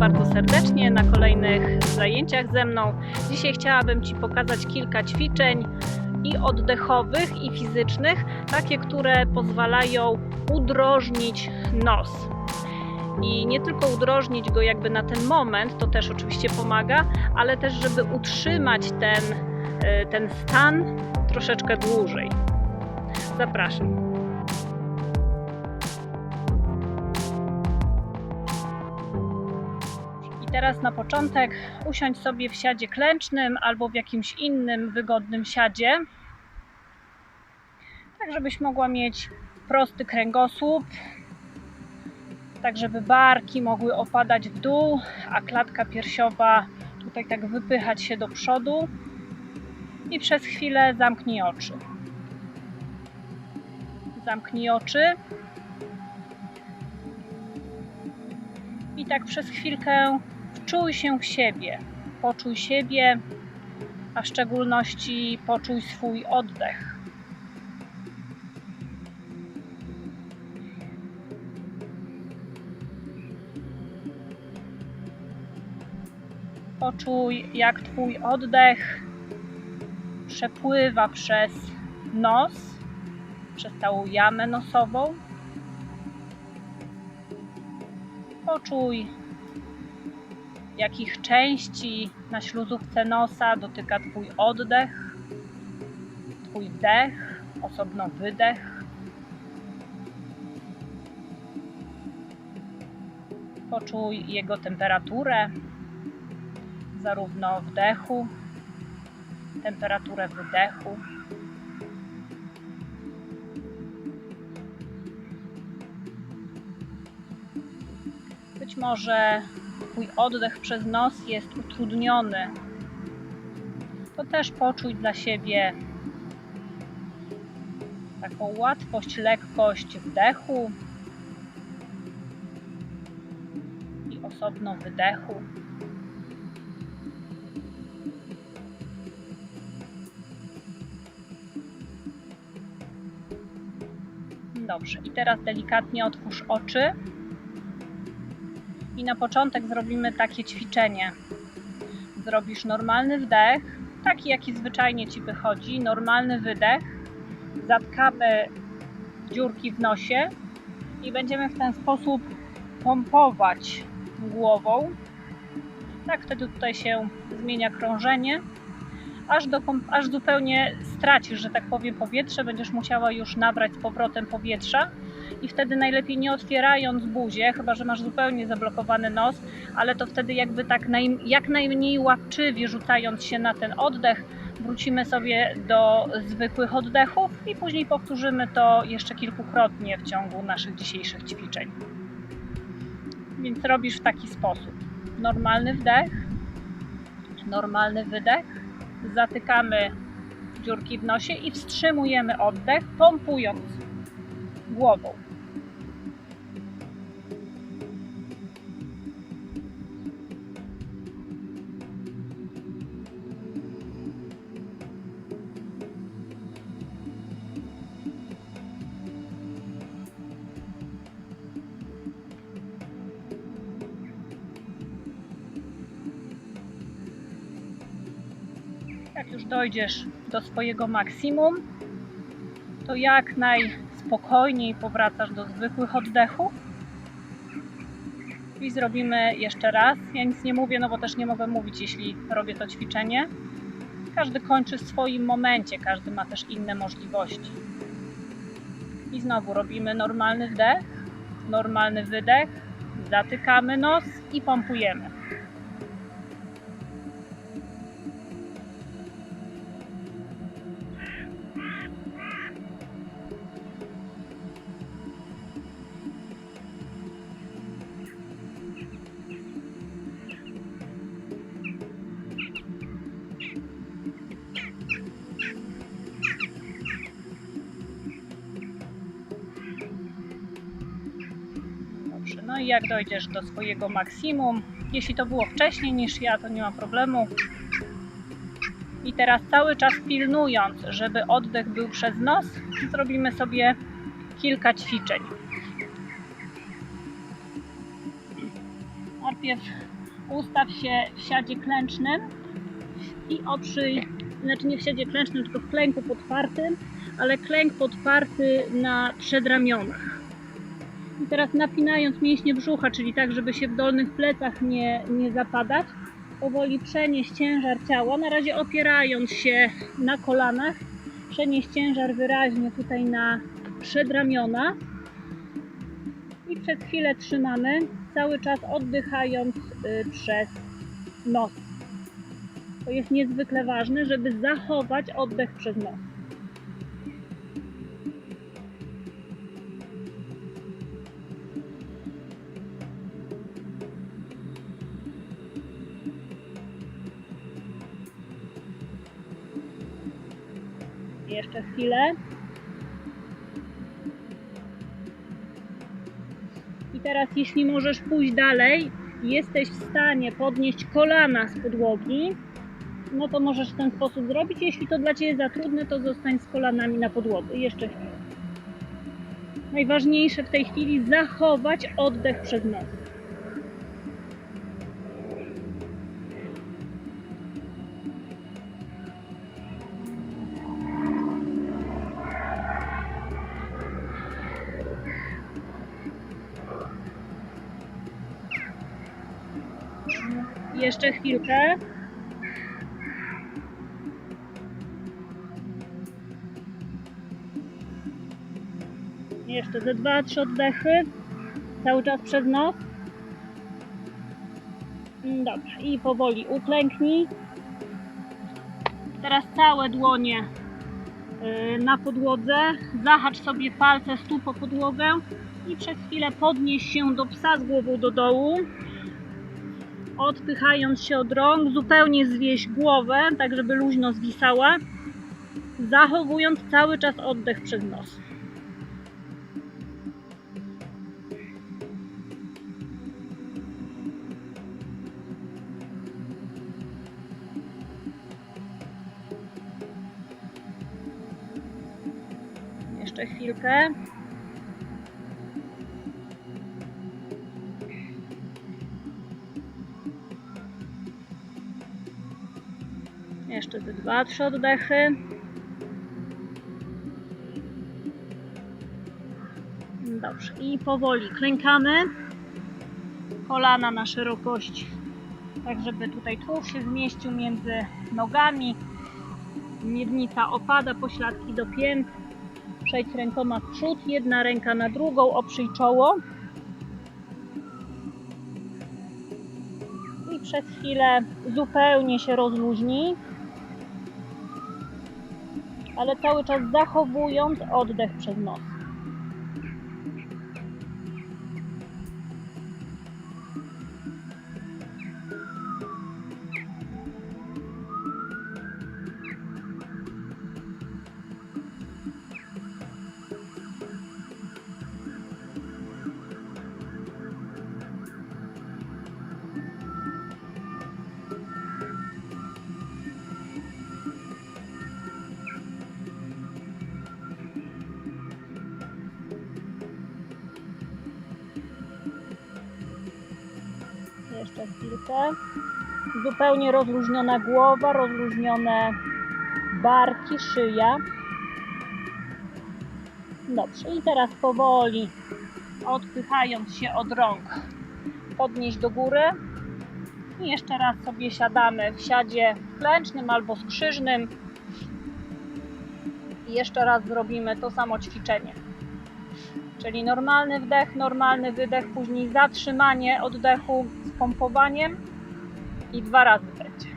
bardzo serdecznie na kolejnych zajęciach ze mną. Dzisiaj chciałabym Ci pokazać kilka ćwiczeń i oddechowych, i fizycznych, takie, które pozwalają udrożnić nos. I nie tylko udrożnić go jakby na ten moment, to też oczywiście pomaga, ale też, żeby utrzymać ten, y, ten stan troszeczkę dłużej. Zapraszam. Teraz na początek usiądź sobie w siadzie klęcznym albo w jakimś innym wygodnym siadzie, tak żebyś mogła mieć prosty kręgosłup, tak żeby barki mogły opadać w dół, a klatka piersiowa tutaj tak wypychać się do przodu i przez chwilę zamknij oczy. Zamknij oczy. I tak przez chwilkę wczuj się w siebie. Poczuj siebie, a w szczególności poczuj swój oddech. Poczuj, jak Twój oddech przepływa przez nos, przez całą jamę nosową. Poczuj, jakich części na śluzówce nosa dotyka Twój oddech, Twój wdech, osobno wydech. Poczuj jego temperaturę, zarówno wdechu, temperaturę wydechu. Być może Twój oddech przez nos jest utrudniony. To też poczuj dla siebie taką łatwość, lekkość wdechu i osobno wydechu. Dobrze, i teraz delikatnie otwórz oczy. I na początek zrobimy takie ćwiczenie. Zrobisz normalny wdech, taki jaki zwyczajnie ci wychodzi, normalny wydech. Zatkamy dziurki w nosie i będziemy w ten sposób pompować głową. Tak wtedy tutaj się zmienia krążenie aż, do, aż zupełnie stracisz, że tak powiem, powietrze, będziesz musiała już nabrać z powrotem powietrza i wtedy najlepiej nie otwierając buzię, chyba że masz zupełnie zablokowany nos, ale to wtedy jakby tak naj, jak najmniej łapczywie rzucając się na ten oddech, wrócimy sobie do zwykłych oddechów i później powtórzymy to jeszcze kilkukrotnie w ciągu naszych dzisiejszych ćwiczeń. Więc robisz w taki sposób. Normalny wdech, normalny wydech, zatykamy dziurki w nosie i wstrzymujemy oddech, pompując głową. Już dojdziesz do swojego maksimum, to jak najspokojniej powracasz do zwykłych oddechów. I zrobimy jeszcze raz. Ja nic nie mówię, no bo też nie mogę mówić, jeśli robię to ćwiczenie. Każdy kończy w swoim momencie, każdy ma też inne możliwości. I znowu robimy normalny wdech, normalny wydech, zatykamy nos i pompujemy. Jak dojdziesz do swojego maksimum, jeśli to było wcześniej niż ja, to nie ma problemu. I teraz cały czas pilnując, żeby oddech był przez nos, zrobimy sobie kilka ćwiczeń. Najpierw Ustaw się w siadzie klęcznym i oprzyj, znaczy nie w siadzie klęcznym, tylko w klęku podpartym, ale klęk podparty na przedramionach. I teraz napinając mięśnie brzucha, czyli tak, żeby się w dolnych plecach nie, nie zapadać, powoli przenieść ciężar ciała, na razie opierając się na kolanach, przenieść ciężar wyraźnie tutaj na przedramiona i przez chwilę trzymamy, cały czas oddychając y, przez nos. To jest niezwykle ważne, żeby zachować oddech przez nos. Jeszcze chwilę. I teraz, jeśli możesz pójść dalej, jesteś w stanie podnieść kolana z podłogi, no to możesz w ten sposób zrobić. Jeśli to dla Ciebie za trudne, to zostań z kolanami na podłodze. Jeszcze chwilę. Najważniejsze w tej chwili zachować oddech przez nos. Jeszcze chwilkę. Jeszcze ze dwa, trzy oddechy. Cały czas przez nos. Mm, Dobra, i powoli uklęknij. Teraz całe dłonie y, na podłodze. Zahacz sobie palce stóp o podłogę i przez chwilę podnieś się do psa z głową do dołu odpychając się od rąk, zupełnie zwieść głowę, tak żeby luźno zwisała, zachowując cały czas oddech przez nos. Jeszcze chwilkę. Jeszcze te dwa, trzy oddechy. Dobrze. I powoli klękamy. Kolana na szerokość, tak żeby tutaj tułów się zmieścił między nogami. Miednica opada, pośladki do pięt. Przejdź rękoma w przód, jedna ręka na drugą, oprzyj czoło. I przez chwilę zupełnie się rozluźnij ale cały czas zachowując oddech przez nos. Jeszcze chwilkę. Zupełnie rozluźniona głowa, rozluźnione barki, szyja. Dobrze, i teraz powoli, odpychając się od rąk, podnieść do góry. I jeszcze raz sobie siadamy w siadzie klęcznym albo skrzyżnym. I jeszcze raz zrobimy to samo ćwiczenie. Czyli normalny wdech, normalny wydech, później zatrzymanie oddechu pompowaniem i dwa razy będzie.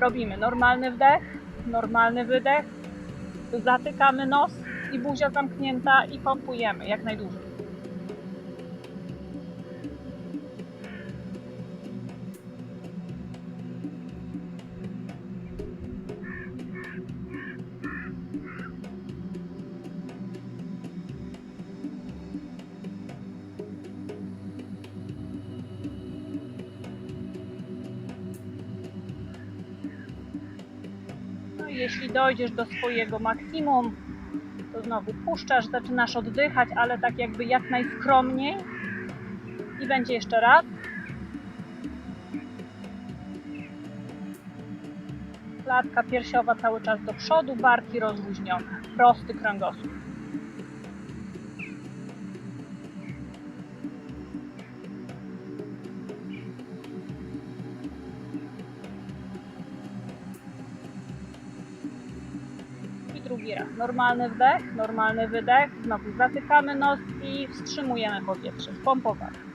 Robimy normalny wdech, normalny wydech, zatykamy nos i buzia zamknięta i pompujemy jak najdłużej. Jeśli dojdziesz do swojego maksimum, to znowu puszczasz, zaczynasz oddychać, ale tak jakby jak najskromniej. I będzie jeszcze raz. Klatka piersiowa cały czas do przodu, barki rozluźnione. Prosty kręgosłup. Normalny wdech, normalny wydech. Znowu zatykamy nos i wstrzymujemy powietrze. Pompowanie.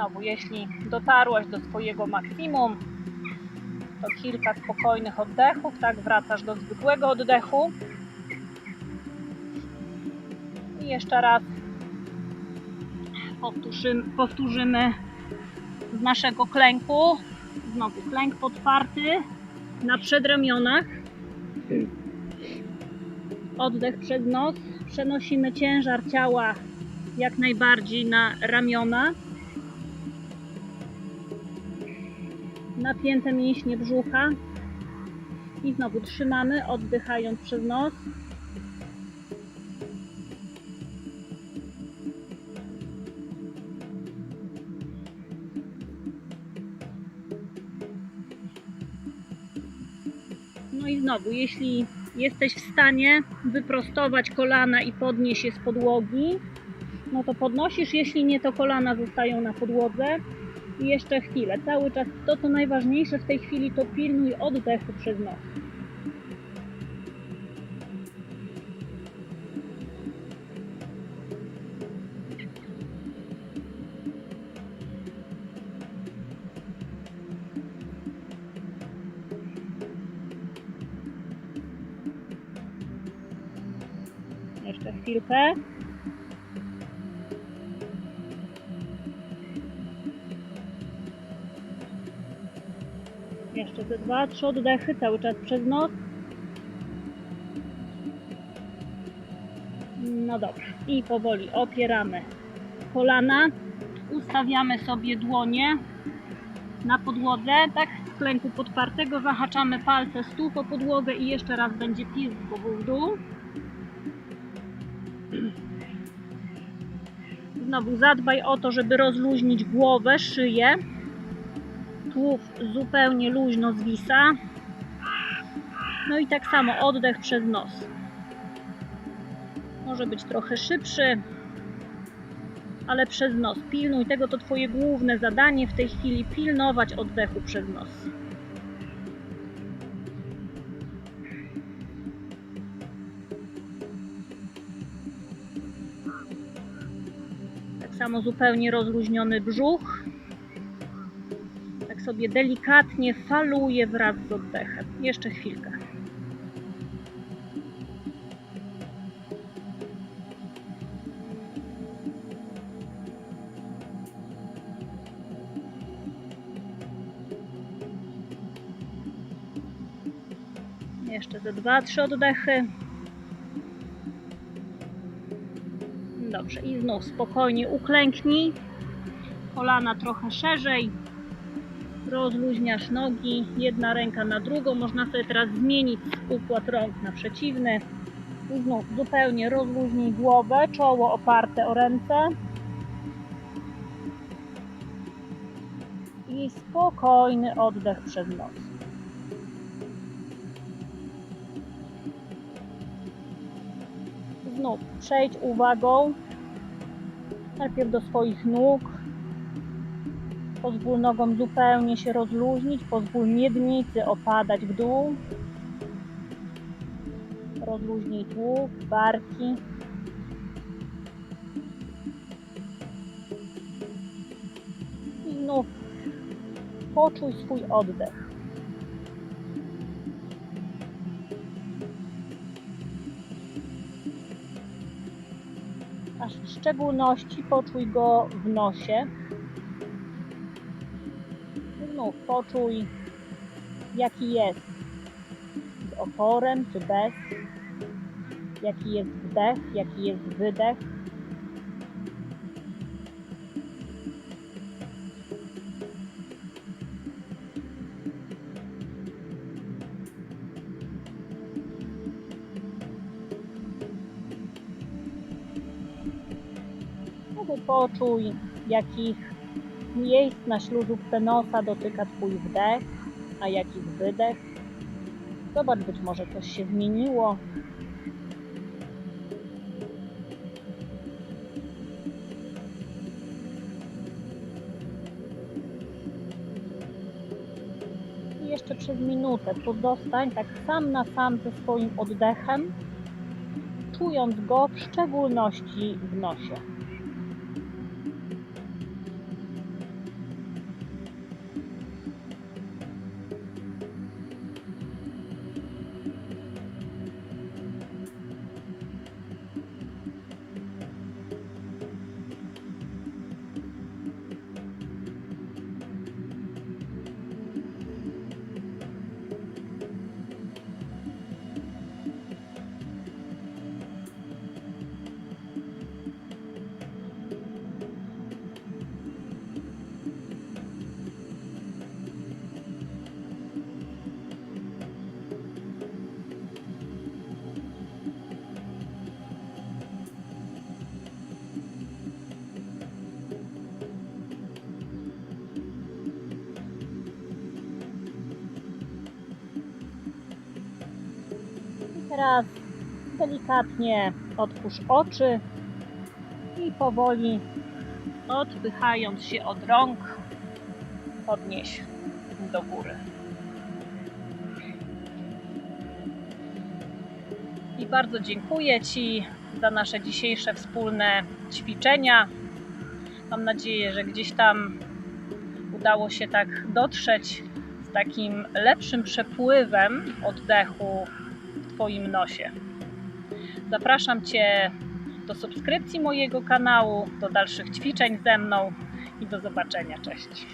Znowu, jeśli dotarłaś do swojego maksimum, to kilka spokojnych oddechów, tak wracasz do zwykłego oddechu. I jeszcze raz powtórzymy, powtórzymy z naszego klęku. Znowu klęk podparty na przedramionach. Oddech przez nos. Przenosimy ciężar ciała jak najbardziej na ramiona. Napięte mięśnie brzucha. I znowu trzymamy, oddychając przez nos. No i znowu, jeśli jesteś w stanie wyprostować kolana i podnieść je z podłogi, no to podnosisz, jeśli nie, to kolana zostają na podłodze. I jeszcze chwilę, cały czas to, co najważniejsze w tej chwili, to pilnuj oddechu przez nos. Jeszcze chwilkę. Jeszcze te dwa, trzy oddechy cały czas przez nos. No dobrze. I powoli opieramy kolana. Ustawiamy sobie dłonie na podłodze, tak z klęku podpartego. Zahaczamy palce stóp o podłogę i jeszcze raz będzie pisk w dół. Znowu zadbaj o to, żeby rozluźnić głowę, szyję. Tułów zupełnie luźno zwisa. No i tak samo oddech przez nos. Może być trochę szybszy, ale przez nos. Pilnuj tego, to Twoje główne zadanie w tej chwili pilnować oddechu przez nos. Tak samo zupełnie rozluźniony brzuch. Sobie delikatnie faluje wraz z oddechem. Jeszcze chwilkę. Jeszcze te dwa, trzy oddechy. Dobrze, i znów spokojnie uklęknij. Kolana trochę szerzej. Rozluźniasz nogi, jedna ręka na drugą. Można sobie teraz zmienić układ rąk na przeciwny. I znów zupełnie rozluźnij głowę, czoło oparte o ręce. I spokojny oddech przez nos. Znów przejdź uwagą najpierw do swoich nóg. Pozwól nogom zupełnie się rozluźnić, pozwól miednicy opadać w dół. Rozluźnij tłów, barki. I znów poczuj swój oddech. W szczególności poczuj go w nosie. Znów poczuj, jaki jest z oporem czy bez, jaki jest wdech, jaki jest wydech. Poczuj, jakich miejsc na śluzówce nosa dotyka Twój wdech, a jakich wydech. Zobacz, być może coś się zmieniło. I jeszcze przez minutę pozostań tak sam na sam ze swoim oddechem, czując go w szczególności w nosie. Teraz delikatnie otwórz oczy i powoli odpychając się od rąk podnieś do góry. I bardzo dziękuję Ci za nasze dzisiejsze wspólne ćwiczenia. Mam nadzieję, że gdzieś tam udało się tak dotrzeć z takim lepszym przepływem oddechu w Twoim nosie. Zapraszam Cię do subskrypcji mojego kanału, do dalszych ćwiczeń ze mną i do zobaczenia. Cześć.